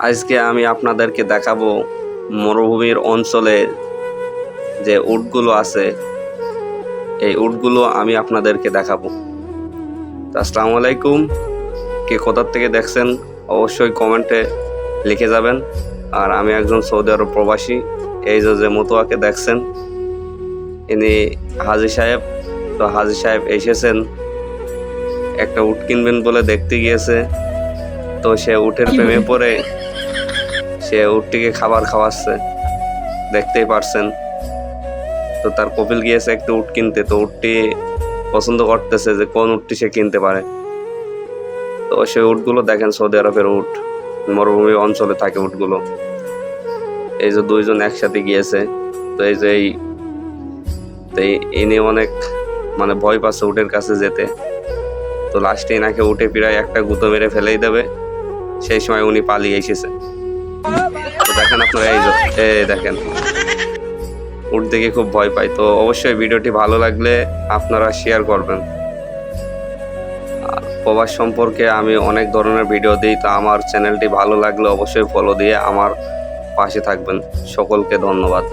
আজকে আমি আপনাদেরকে দেখাবো মরুভূমির অঞ্চলে যে উটগুলো আছে এই উটগুলো আমি আপনাদেরকে দেখাবো। আসসালামু আলাইকুম। কে কোথার থেকে দেখছেন অবশ্যই কমেন্টে লিখে যাবেন। আর আমি একজন সৌদি আরব প্রবাসী এই যে যে মতুয়াকে দেখছেন ইনি হাজি সাহেব। তো হাজি সাহেব এসেছেন একটা উট কিনবেন বলে দেখতে গিয়েছে। তো সে উটের প্রেমে পড়ে সে উটটিকে খাবার খাওয়াচ্ছে। দেখতেই পারছেন। তো তার কপিল গিয়েছে একটা উট কিনতে। তো উটটি পছন্দ করতেছে যে কোন উটটি সে কিনতে পারে। তো সেই উটগুলো দেখেন সৌদি আরবের উট, মরুভূমি অঞ্চলে থাকে উটগুলো। এই যে দুইজন একসাথে গিয়েছে। তো এই যে এই ইনি অনেক মানে ভয় পাচ্ছে উটের কাছে যেতে। তো লাস্টে এনাকে উঠে প্রায় একটা গুঁতো মেরে ফেলেই দেবে। সেই সময় উনি পালিয়ে এসেছে। দেখেন আপনারা, এই এ দেখেন। উট দেখে খুব ভয় পাই তো অবশ্যই ভিডিওটি ভালো লাগলে আপনারা শেয়ার করবেন। প্রবাস সম্পর্কে আমি অনেক ধরনের ভিডিও দিই, তো আমার চ্যানেলটি ভালো লাগলে অবশ্যই ফলো দিয়ে আমার পাশে থাকবেন। সকলকে ধন্যবাদ।